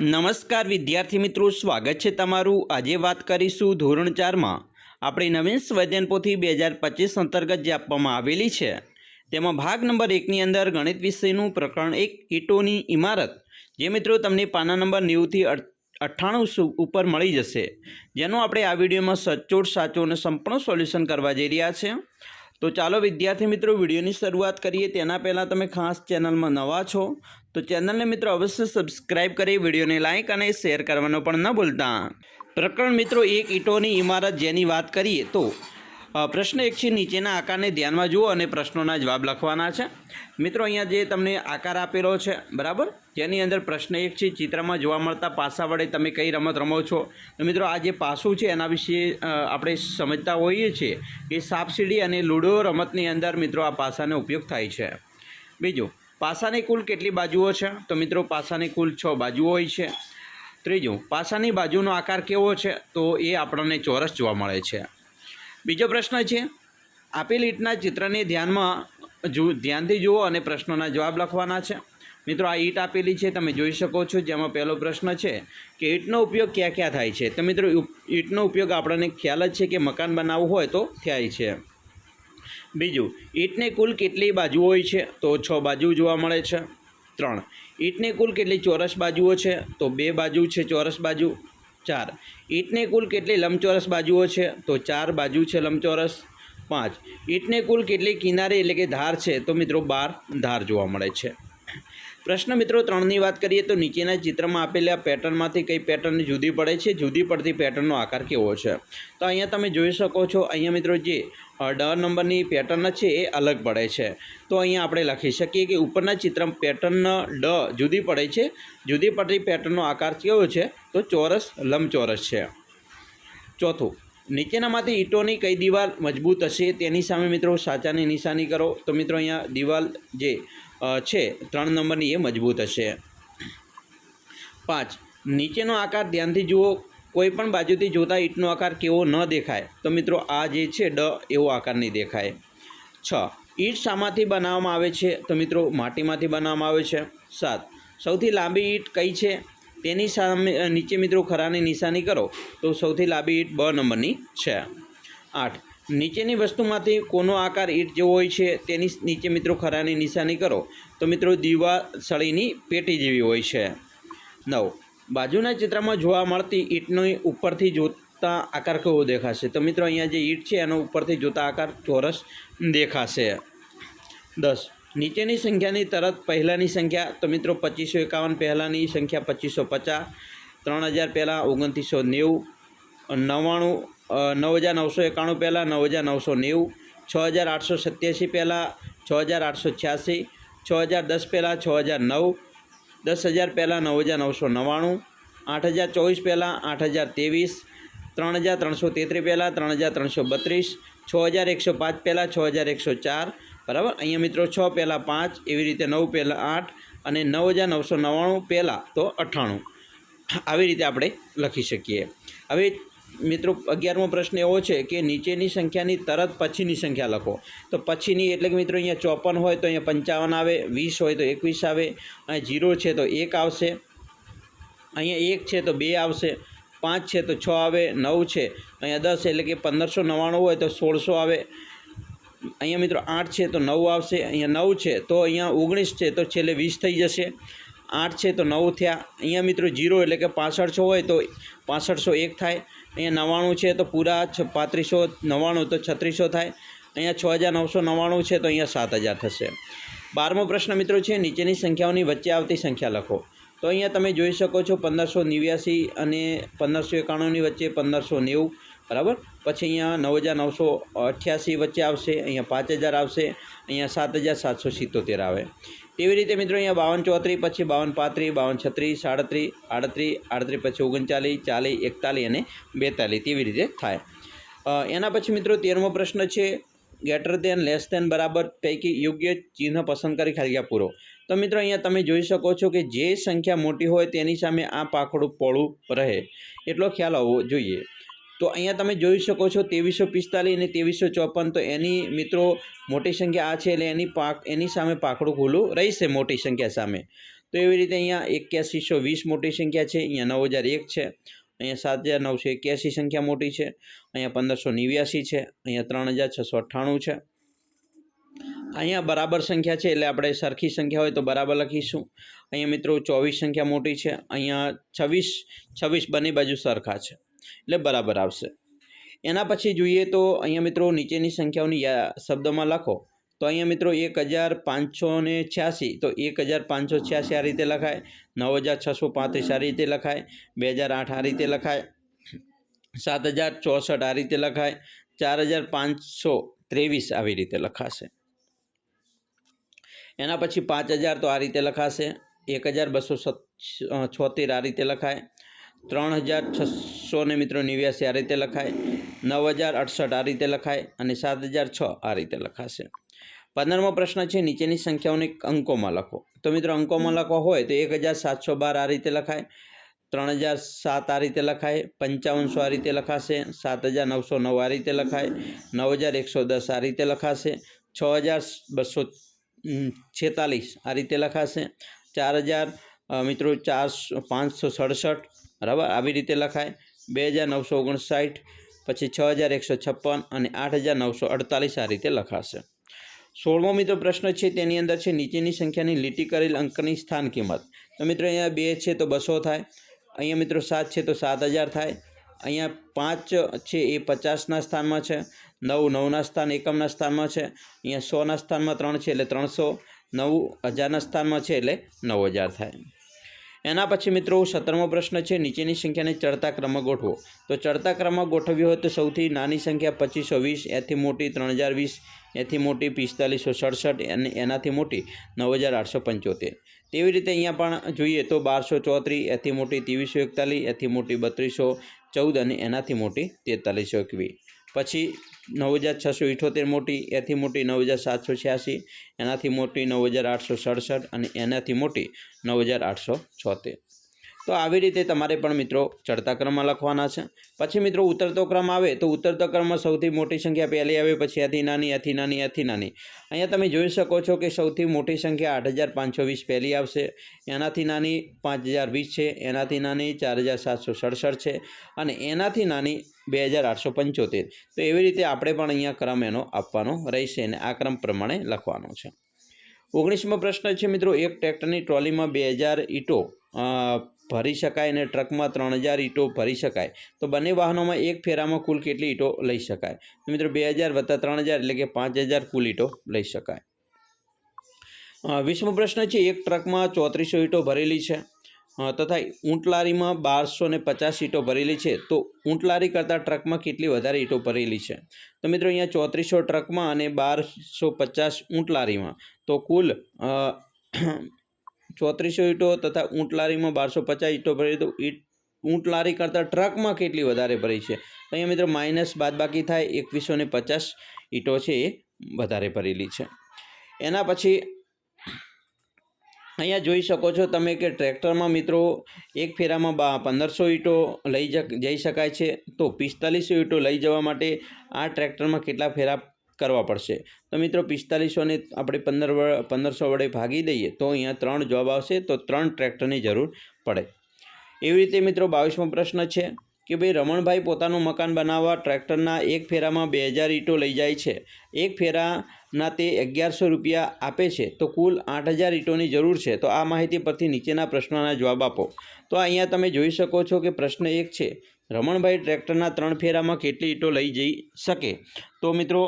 નમસ્કાર વિદ્યાર્થી મિત્રો, સ્વાગત છે તમારું. આજે વાત કરીશું ધોરણ ચારમાં. આપણી નવીન સ્વૈધ્યન બે હજાર પચીસ અંતર્ગત જે આપવામાં આવેલી છે, તેમાં ભાગ નંબર એકની અંદર ગણિત વિષયનું પ્રકરણ એક, ઈટોની ઇમારત જે મિત્રો તમને પાના નંબર નેવુંથી અઠ્ઠાણું ઉપર મળી જશે. જેનો આપણે આ વિડીયોમાં સચોટ, સાચો અને સંપૂર્ણ સોલ્યુશન કરવા જઈ રહ્યા છે. તો ચાલો વિદ્યાર્થી મિત્રો, વિડીયોની શરૂઆત કરીએ. તેના પહેલાં તમે ખાસ ચેનલમાં નવા છો, તો ચેનલને મિત્રો અવશ્ય સબસ્ક્રાઇબ કરી, વિડીયોને લાઇક અને શેર કરવાનો પણ ન ભૂલતા. પ્રકરણ મિત્રો, એક ઈંટોની ઇમારત જેની વાત કરીએ તો પ્રશ્ન એક છે, નીચેના આકારને ધ્યાનમાં જુઓ અને પ્રશ્નોના જવાબ લખવાના છે. મિત્રો, અહીંયા જે તમને આકાર આપેલો છે, બરાબર? જેની અંદર પ્રશ્ન એક છે, ચિત્રમાં જોવા મળતા પાસા વડે તમે કઈ રમત રમો છો? તો મિત્રો, આ જે પાસું છે, એના વિશે આપણે સમજતા હોઈએ છીએ કે સાપસીડી અને લૂડો રમતની અંદર મિત્રો આ પાસાનો ઉપયોગ થાય છે. બીજું, પાસાની કુલ કેટલી બાજુઓ છે? તો મિત્રો, પાસાની કુલ છ બાજુઓ હોય છે. ત્રીજું, પાસાની બાજુનો આકાર કેવો છે? તો એ આપણને ચોરસ જોવા મળે છે. બીજો પ્રશ્ન છે, આપેલ ઈંટના ચિત્રને ધ્યાનમાં જુ, ધ્યાનથી જુઓ અને પ્રશ્નોના જવાબ લખવાના છે. મિત્રો, આ ઈંટ આપેલી છે, તમે જોઈ શકો છો. જેમાં પહેલો પ્રશ્ન છે કે ઈંટનો ઉપયોગ ક્યાં ક્યાં થાય છે? તો મિત્રો ઈંટનો ઉપયોગ આપણને ખ્યાલ જ છે કે મકાન બનાવવું હોય તો થાય છે. બીજું, ઈંટને કુલ કેટલી બાજુ હોય છે? તો છ બાજુ જોવા મળે છે. ત્રણ, ઈંટને કુલ કેટલી ચોરસ બાજુઓ છે? તો બે બાજુ છે ચોરસ બાજુ. ચાર. ઈંટને કુલ કેટલી લંબચોરસ બાજુઓ છે? તો ચાર બાજુ છે લંબચોરસ. પાંચ. ઈંટને કુલ કેટલી કિનારે એટલે કે ધાર છે? તો મિત્રો બાર ધાર જોવા મળે છે. પ્રશ્ન મિત્રો, ત્રણની વાત કરીએ તો નીચેના ચિત્રમાં આપેલા પેટર્નમાંથી કઈ પેટર્ન જુદી પડે છે? જુદી પડતી પેટર્નનો આકાર કેવો છે? તો અહીંયા તમે જોઈ શકો છો, અહીંયા મિત્રો જે ડ નંબરની પેટર્ન છે એ અલગ પડે છે. તો અહીંયા આપણે લખી શકીએ કે ઉપરના ચિત્ર પેટર્ન ડ જુદી પડે છે. જુદી પડતી પેટર્નનો આકાર કેવો છે? તો ચોરસ લંબચોરસ છે. ચોથું, નીચેનામાંથી ઈંટોની કઈ દિવાલ મજબૂત હશે? તેની સામે મિત્રો સાચાની નિશાની કરો. તો મિત્રો અહીંયા દિવાલ જે છે. ત્રણ નંબરની એ મજબૂત હશે. પાંચ. નીચેનો આકાર ધ્યાનથી જુઓ. કોઈ પણ બાજુથી જોતા ઈંટનો આકાર કેવો ન દેખાય. તો મિત્રો, આ જે છે, ડ, એવો આકાર નહીં દેખાય. છ. ઈંટ શામાંથી બનાવવામાં આવે છે. તો મિત્રો, માટીમાંથી બનાવવામાં આવે છે. સાત. સૌથી લાંબી ઈંટ કઈ છે? તેની સામે નીચે મિત્રો, ખરાની નિશાની કરો. તો સૌથી લાંબી ઈંટ બ નંબરની છે. આઠ. નીચેની વસ્તુમાંથી કોનો આકાર ઈંટ જેવો હોય છે, તેની નીચે મિત્રો ખરાની નિશાની કરો. તો મિત્રો દીવા સળીની પેટી જેવી હોય છે. નવ. બાજુના ચિત્રમાં જોવા મળતી ઈંટની ઉપરથી જોતા આકાર કેવો દેખાશે? તો મિત્રો અહીંયા જે ઈંટ છે, એનો ઉપરથી જોતા આકાર ચોરસ દેખાશે. દસ. નીચેની સંખ્યાની તરત પહેલાંની સંખ્યા, તો મિત્રો પચીસો એકાવન, પહેલાંની સંખ્યા પચીસો પચાસ, ત્રણ હજાર પહેલાં ઓગણત્રીસો નેવું, નવ્વાણું નવ હજાર નવસો એકાણું પહેલાં નવ હજાર નવસો નેવું, છ હજાર આઠસો સત્યાસી પહેલાં, છ હજાર આઠસો છ્યાસી, છ હજાર દસ પહેલાં, છ હજાર નવ, દસ હજાર પહેલાં નવ હજાર નવસો નવ્વાણું, આઠ હજાર ચોવીસ પહેલાં, આઠ હજાર ત્રેવીસ, ત્રણ હજાર ત્રણસો તેત્રીસ પહેલાં, ત્રણ હજાર ત્રણસો બત્રીસ, છ હજાર એકસો પાંચ પહેલાં, છ હજાર એકસો ચાર, બરાબર? અહીંયા મિત્રો છ પહેલાં પાંચ, એવી રીતે નવ પહેલાં આઠ અને નવ હજાર નવસો નવ્વાણું પહેલાં તો અઠ્ઠાણું. આવી રીતે આપણે લખી શકીએ. હવે મિત્રો, અગિયારમો પ્રશ્ન એવો છે કે નીચેની સંખ્યાની તરત પછીની સંખ્યા લખો. તો પછીની એટલે કે મિત્રો, અહીંયા ચોપન હોય તો અહીંયા પંચાવન આવે, વીસ હોય તો એકવીસ આવે, અહીંયા જીરો છે તો એક આવશે, અહીંયા એક છે તો બે આવશે, પાંચ છે તો છ આવે, નવ છે, અહીંયા દસ એટલે કે પંદરસો નવ્વાણું હોય તો સોળસો આવે. અહીંયા મિત્રો આઠ છે તો નવ આવશે, અહીંયા નવ છે તો અહીંયા ઓગણીસ છે તો છેલ્લે વીસ થઈ જશે. આઠ છે તો નવ થયા, અહીંયા મિત્રો જીરો એટલે કે પાસઠસો હોય તો પાસઠસો એક થાય. અહીંયા નવ્વાણું છે તો પૂરા છ પાંત્રીસો નવ્વાણું તો છત્રીસો થાય. અહીંયા છ હજાર નવસો નવ્વાણું છે તો અહીંયા સાત હજાર થશે. બારમો પ્રશ્ન મિત્રો છે, નીચેની સંખ્યાઓની વચ્ચે આવતી સંખ્યા લખો. તો અહીંયા તમે જોઈ શકો છો પંદરસો નેવ્યાસી અને પંદરસો એકાણુંની વચ્ચે પંદરસો નેવું, બરાબર? પછી અહીંયા નવ હજાર નવસો અઠ્યાસી વચ્ચે આવશે, અહીંયા પાંચ હજાર આવશે, અહીંયા સાત હજાર સાતસો સિત્તોતેર આવે. તેવી રીતે મિત્રો અહીંયા બાવન ચોત્રીસ, પછી બાવન પાંત્રીસ, બાવન છત્રીસ, સાડત્રીસ, આડત્રીસ આડત્રીસ, પછી ઓગણચાલીસ, ચાલીસ, એકતાલીસ અને બેતાલીસ તેવી રીતે થાય. એના પછી મિત્રો તેરમો પ્રશ્ન છે ગેટર દેન લેસ દેન બરાબર, પૈકી યોગ્ય ચિહ્ન પસંદ કરી ખાલી પૂરો. તો મિત્રો અહીંયા તમે જોઈ શકો છો કે જે સંખ્યા મોટી હોય તેની સામે આ પાખડું પોળું રહે. એટલો ખ્યાલ આવવો જોઈએ. તો અહીંયા તમે જોઈ શકો છો ત્રેવીસો પિસ્તાલીસ અને ત્રેવીસો ચોપન. તો એની મિત્રો મોટી સંખ્યા આ છે એટલે એની પાક, એની સામે પાકડું ખુલ્લું રહેશે મોટી સંખ્યા સામે. તો એવી રીતે અહીંયા એક્યાસીસો વીસ મોટી સંખ્યા છે, અહીંયા નવ હજાર એક છે, અહીંયા સાત હજાર નવસો એક્યાસી સંખ્યા મોટી છે, અહીંયા પંદરસો નેવ્યાસી છે, અહીંયા ત્રણ હજાર છસો અઠ્ઠાણું છે. અહીંયા બરાબર સંખ્યા છે એટલે આપણે સરખી સંખ્યા હોય તો બરાબર લખીશું. અહીંયા મિત્રો ચોવીસ સંખ્યા મોટી છે, અહીંયા છવ્વીસ છવ્વીસ બંને બાજુ સરખા છે. એટલે બરાબર આવશે. એના પછી જોઈએ તો અહીંયા મિત્રો નીચેની સંખ્યાઓની શબ્દમાં લખો. તો અહીંયા મિત્રો એક હજાર પાંચસો ને છ્યાસી, તો એક હજાર પાંચસો છ્યાસી આ રીતે લખાય. નવ હજાર છસો પાંત્રીસ આ રીતે લખાય. બે હજાર આઠ આ રીતે લખાય. સાત હજાર ચોસઠ આ રીતે લખાય. ચાર હજાર પાંચસો ત્રેવીસ આવી રીતે લખાશે. એના પછી પાંચ હજાર તો આ રીતે લખાશે. એક હજાર બસો છોતેર આ રીતે લખાય. ત્રણ હજાર છસો ને મિત્રો નેવ્યાસી આ રીતે લખાય, નવ હજાર અડસઠ આ રીતે લખાય અને સાત હજાર છ આ રીતે લખાશે. પંદરમો પ્રશ્ન છે, નીચેની સંખ્યાઓને અંકોમાં લખો. તો મિત્રો અંકોમાં લખવા હોય તો એક હજાર સાતસો બાર આ રીતે લખાય, ત્રણ હજાર સાત આ રીતે લખાય, પંચાવનસો આ રીતે લખાશે, સાત હજાર નવસો નવ આ રીતે લખાય, નવ હજાર એકસો દસ આ રીતે લખાશે, છ હજાર બસો છેતાલીસ આ રીતે લખાશે, ચાર હજાર મિત્રો ચારસો, પાંચસો સડસઠ બરાબર? આવી રીતે લખાય. બે હજાર નવસો ઓગણસાઠ, પછી છ હજાર એકસો છપ્પન અને આઠ હજાર નવસો અડતાલીસ આ રીતે લખાશે. સોળમો મિત્રો પ્રશ્ન છે, તેની અંદર છે, નીચેની સંખ્યાની લીટી કરેલ અંકની સ્થાન કિંમત. તો મિત્રો અહીંયા બે છે તો બસો થાય. અહીંયા મિત્રો સાત છે તો સાત હજાર થાય. અહીંયા પાંચ છે એ પચાસના સ્થાનમાં છે. નવ નવના સ્થાન એકમના સ્થાનમાં છે. અહીંયા સોના સ્થાનમાં ત્રણ છે એટલે ત્રણસો. નવ હજારના સ્થાનમાં છે એટલે નવ હજાર થાય. એના પછી મિત્રો સત્તરમો પ્રશ્ન છે, નીચેની સંખ્યાને ચડતા ક્રમમાં ગોઠવો. તો ચડતા ક્રમમાં ગોઠવ્યો હોય તો સૌથી નાની સંખ્યા પચીસો વીસ, એથી મોટી ત્રણ હજાર વીસ, એથી મોટી પિસ્તાલીસો સડસઠ, અને એનાથી મોટી નવ હજાર આઠસો પંચોતેર. તેવી રીતે અહીંયા પણ જોઈએ તો બારસો ચોત્રીસ, એથી મોટી ત્રેવીસો એકતાલીસ, એથી મોટી બત્રીસો ચૌદ, અને એનાથી મોટી તેતાલીસો એકવીસ. પછી નવ હજાર છસો ઇઠોતેર મોટી, એથી મોટી નવ હજાર સાતસો છ્યાસી, એનાથી મોટી નવ હજાર આઠસો સડસઠ અને એનાથી મોટી નવ હજાર આઠસો છોતેર. તો આવી રીતે તમારે પણ મિત્રો ચડતા ક્રમમાં લખવાના છે. પછી મિત્રો ઉતરતો ક્રમ આવે તો ઉતરતો ક્રમમાં સૌથી મોટી સંખ્યા પહેલી આવે, પછી આથી નાની અથી નાની આથી નાની. અહીંયા તમે જોઈ શકો છો કે સૌથી મોટી સંખ્યા આઠ હજાર પાંચસો વીસ પહેલી આવશે. એનાથી નાની પાંચ હજાર વીસ છે, એનાથી નાની ચાર હજાર સાતસો સડસઠ છે અને એનાથી નાની બે હજાર આઠસો પંચોતેર. તો એવી રીતે આપણે પણ અહીંયા ક્રમ એનો આપવાનો રહેશે અને આ ક્રમ પ્રમાણે લખવાનો છે. ઓગણીસમો પ્રશ્ન છે મિત્રો, એક ટ્રેક્ટરની ટ્રોલીમાં બે હજાર ઈંટો ભરી શકાય અને ટ્રકમાં ત્રણ હજાર ઈંટો ભરી શકાય. તો બંને વાહનોમાં એક ફેરામાં કુલ કેટલી ઈંટો લઈ શકાય? મિત્રો બે હજાર વત્તા ત્રણ હજાર એટલે કે પાંચ હજાર કુલ ઈંટો લઈ શકાય. વીસમો પ્રશ્ન છે, એક ટ્રકમાં ચોત્રીસો ઈંટો ભરેલી છે તથા ઊંટલારીમાં બારસો ને પચાસ ઈંટો ભરેલી છે, તો ઊંટલારી કરતાં ટ્રકમાં કેટલી વધારે ઈંટો ભરેલી છે? તો મિત્રો અહીંયા ચોત્રીસો ટ્રકમાં અને બારસો પચાસ ઊંટલારીમાં તો કુલ ચોત્રીસો ઈંટો તથા ઊંટ લારીમાં બારસો પચાસ ઈંટો ભરી તો ઈંટ લારી કરતાં ટ્રકમાં કેટલી વધારે ભરી છે? અહીંયા મિત્રો માઇનસ બાદબાકી થાય, એકવીસો ને પચાસ ઈંટો છે એ વધારે ભરેલી છે. એના પછી અહીંયા જોઈ શકો છો તમે કે ટ્રેક્ટરમાં મિત્રો એક ફેરામાં બા પંદરસો ઈંટો લઈ જઈ શકાય છે. તો પિસ્તાલીસો ઈંટો લઈ જવા માટે આ ટ્રેક્ટરમાં કેટલા ફેરા કરવા પડશે. તો મિત્રો પિસ્તાલીસોને આપણે પંદર પંદરસો વડે ભાગી દઈએ તો અહીંયા ત્રણ જવાબ આવશે, તો ત્રણ ટ્રેક્ટરની જરૂર પડે. એવી રીતે મિત્રો બાવીસમો પ્રશ્ન છે કે ભાઈ રમણભાઈ પોતાનું મકાન બનાવવા ટ્રેક્ટરના એક ફેરામાં બે હજાર ઈંટો લઈ જાય છે. એક ફેરાના તે અગિયારસો રૂપિયા આપે છે, તો કુલ આઠ હજાર ઈંટોની જરૂર છે. તો આ માહિતી પરથી નીચેના પ્રશ્નોના જવાબ આપો. તો અહીંયા તમે જોઈ શકો છો કે પ્રશ્ન એક છે, રમણભાઈ ટ્રેક્ટરના ત્રણ ફેરામાં કેટલી ઈંટો લઈ જઈ શકે? તો મિત્રો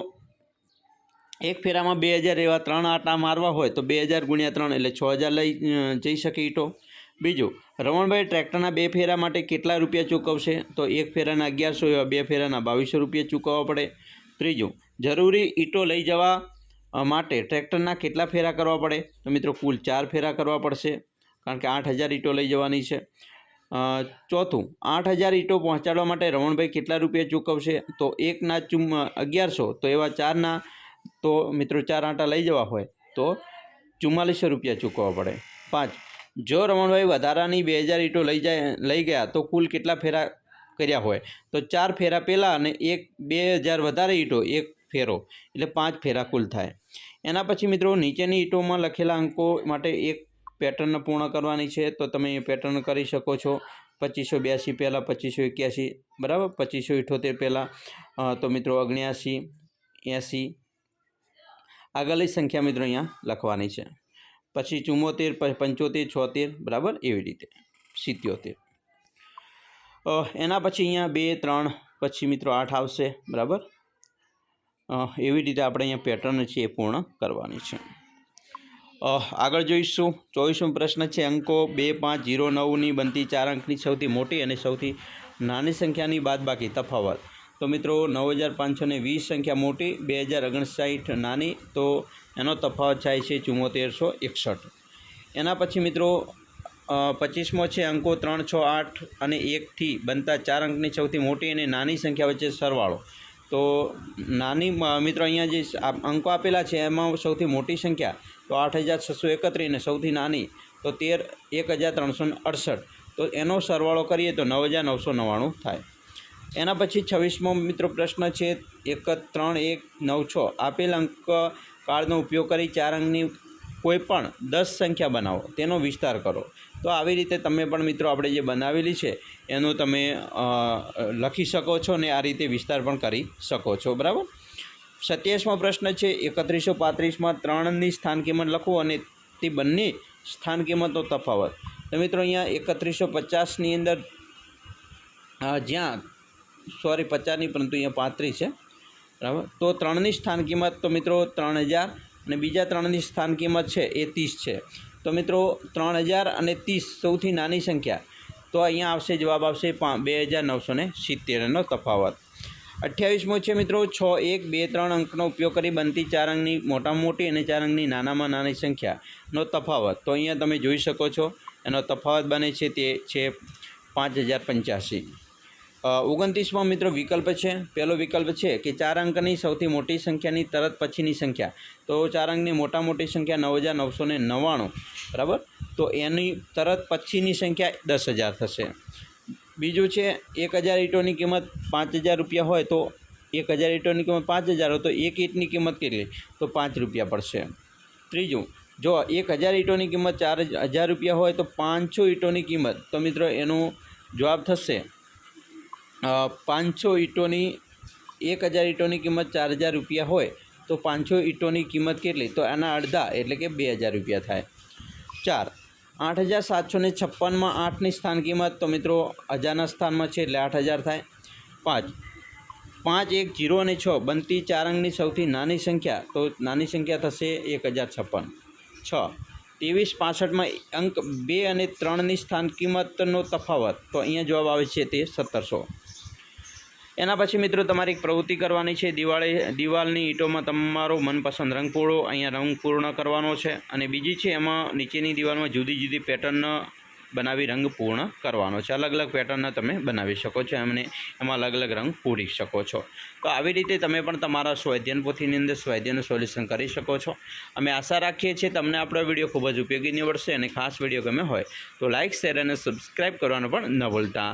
એક ફેરામાં બે હજાર એવા ત્રણ આટા મારવા હોય તો બે હજાર ગુણ્યા ત્રણ એટલે છ હજાર લઈ જઈ શકે ઈંટો. બીજું, રમણભાઈ ટ્રેક્ટરના બે ફેરા માટે કેટલા રૂપિયા ચૂકવશે? તો એક ફેરાના અગિયારસો એવા, બે ફેરાના બાવીસો રૂપિયા ચૂકવવા પડે. ત્રીજું, જરૂરી ઈંટો લઈ જવા માટે ટ્રેક્ટરના કેટલા ફેરા કરવા પડે? તો મિત્રો કુલ ચાર ફેરા કરવા પડશે, કારણ કે આઠ હજાર ઈંટો લઈ જવાની છે. ચોથું, આઠ હજાર ઈંટો પહોંચાડવા માટે રમણભાઈ કેટલા રૂપિયા ચૂકવશે? તો એકના ચુમ અગિયારસો, તો એવા ચારના તો મિત્રો ચાર આંટા લઈ જવા હોય તો ચુમ્માલીસો રૂપિયા ચૂકવવા પડે. પાંચ, જો રમણભાઈ વધારાની બે હજાર ઈંટો લઈ જાય, લઈ ગયા તો કુલ કેટલા ફેરા કર્યા હોય? તો ચાર ફેરા પહેલાં અને એક બે હજાર વધારે ઈંટો, એક ફેરો, એટલે પાંચ ફેરા કુલ થાય. એના પછી મિત્રો નીચેની ઈંટોમાં લખેલા અંકો માટે એક પેટર્ન પૂર્ણ કરવાની છે, તો તમે એ પેટર્ન કરી શકો છો. પચીસો બ્યાસી પહેલાં, પચીસો એક્યાસી, બરાબર? પચીસો ઇઠોતેર પહેલાં તો મિત્રો અગ્યાસી એંસી આગળની સંખ્યા મિત્રો અહીંયા લખવાની છે. પછી ચુમ્મોતેર પંચોતેર, છોતેર, બરાબર? એવી રીતે. સિત્યોતેર. એના પછી અહીંયા બે, ત્રણ, પછી મિત્રો આઠ આવશે, બરાબર? એવી રીતે આપણે અહીંયા પેટર્ન છે એ પૂર્ણ કરવાની છે. આગળ જોઈશું. ચોવીસમો પ્રશ્ન છે, અંકો બે, પાંચ, જીરો, નવની બનતી ચાર અંકની સૌથી મોટી અને સૌથી નાની સંખ્યાની બાદબાકી તફાવત. તો મિત્રો નવ હજાર પાંચસો ને વીસ સંખ્યા મોટી, બે હજાર ઓગણસાઠ નાની, તો એનો તફાવત થાય છે ચુમ્મોતેરસો એકસઠ. એના પછી મિત્રો પચીસમો છે અંકો ત્રણ, છ, આઠ અને એકથી બનતા ચાર અંકની સૌથી મોટી અને નાની સંખ્યા વચ્ચે સરવાળો. તો નાની મિત્રો અહીંયા જે અંકો આપેલા છે એમાં સૌથી મોટી સંખ્યા તો આઠ હજાર છસો એકત્રીસ અને સૌથી નાની તો તેર, એક હજાર ત્રણસો અડસઠ. તો એનો સરવાળો કરીએ તો નવ હજાર નવસો નવ્વાણું થાય. એના પછી છવ્વીસમો મિત્રો પ્રશ્ન છે, એક ત્રણ એક નવ છ. આપેલ અંક કાર્ડનો ઉપયોગ કરી ચાર અંકની કોઈ પણ દસ સંખ્યા બનાવો, તેનો વિસ્તાર કરો. તો આવી રીતે તમે પણ મિત્રો આપણે જે બનાવેલી છે, એનો તમે લખી શકો છો ને આ રીતે વિસ્તાર પણ કરી શકો છો. બરાબર? સત્યાવીસમો પ્રશ્ન છે, એકત્રીસો પાંત્રીસમાં ત્રણની સ્થાન કિંમત લખો અને તે બંને સ્થાન કિંમતનો તફાવત. તો મિત્રો અહીંયા એકત્રીસો પચાસની અંદર જ્યાં સોરી, પચાસની, પરંતુ અહીંયા પાંત્રીસ છે. બરાબર? તો ત્રણની સ્થાન કિંમત, તો મિત્રો ત્રણ હજાર અને બીજા ત્રણની સ્થાન કિંમત છે એ ત્રીસ છે. તો મિત્રો ત્રણ હજાર અને ત્રીસ સૌથી નાની સંખ્યા. તો અહીંયા આવશે, જવાબ આવશે બે હજાર નવસો ને સિત્તેરનો તફાવત. અઠ્યાવીસમો છે મિત્રો, છ, એક, બે, ત્રણ અંકનો ઉપયોગ કરી બનતી ચાર અંકની, મોટામાં મોટી અને ચાર અંકની નાનામાં નાની સંખ્યાનો તફાવત. તો અહીંયા તમે જોઈ શકો છો, એનો તફાવત બને છે તે છે પાંચ હજાર પંચ્યાસી. ઓગણત્રીસમાં મિત્રો વિકલ્પ છે. પહેલો વિકલ્પ છે કે ચાર અંકની સૌથી મોટી સંખ્યાની તરત પછીની સંખ્યા. તો ચાર અંકની મોટા મોટી સંખ્યા નવ હજાર નવસો ને નવ્વાણું. બરાબર? તો એની તરત પછીની સંખ્યા દસ હજાર થશે. બીજું છે, એક હજાર ઈંટોની કિંમત પાંચ હજાર રૂપિયા હોય તો એક હજાર ઈંટોની કિંમત પાંચ હજાર હોય તો એક ઈંટની કિંમત કેટલી? તો પાંચ રૂપિયા પડશે. ત્રીજું, જો એક હજાર ઈંટોની કિંમત ચાર હજાર રૂપિયા હોય તો પાંચસો ઈંટોની કિંમત. તો મિત્રો એનો જવાબ થશે પાંચસો ઈંટોની, એક હજાર ઈંટોની કિંમત ચાર હજાર રૂપિયા હોય, તો પાંચસો ઈંટોની કિંમત કેટલી? તો એના અડધા, એટલે કે બે હજાર રૂપિયા થાય. ચાર. આઠ હજાર સાતસો ને છપ્પનમાં આઠની સ્થાન કિંમત, તો મિત્રો હજારના સ્થાનમાં છે, એટલે આઠ હજાર થાય. પાંચ. પાંચ એક જીરો અને છ, બનતી ચાર અંકની સૌથી નાની સંખ્યા, તો નાની સંખ્યા થશે એક હજાર છપ્પન. છ. ત્રેવીસ પાસઠમાં અંક બે અને ત્રણની સ્થાન કિંમતનો તફાવત, તો અહીંયા જવાબ આવે છે તે સત્તરસો. એના પછી મિત્રો તમારે એક પ્રવૃત્તિ કરવાની છે. દિવાળી દિવાલની ઈંટોમાં તમારો મનપસંદ રંગ પૂરો અહીંયા રંગ પૂર્ણ કરવાનો છે અને બીજી છે એમાં નીચેની દિવાલમાં જુદી જુદી પેટર્ન બનાવી રંગ પૂર્ણ કરવાનો છે. અલગ અલગ પેટર્ન તમે બનાવી શકો છો એમને, એમાં અલગ અલગ રંગ પૂરી શકો છો. તો આવી રીતે તમે પણ તમારા સ્વાધ્યાયન પોથીની અંદર સ્વાધ્યાયનું સોલ્યુશન કરી શકો છો. અમે આશા રાખીએ છીએ તમને આપણો વીડિયો ખૂબ જ ઉપયોગી નીવડશે અને ખાસ વીડિયો ગમે હોય તો લાઇક શેર અને સબસ્ક્રાઈબ કરવાનું પણ ન ભૂલતા.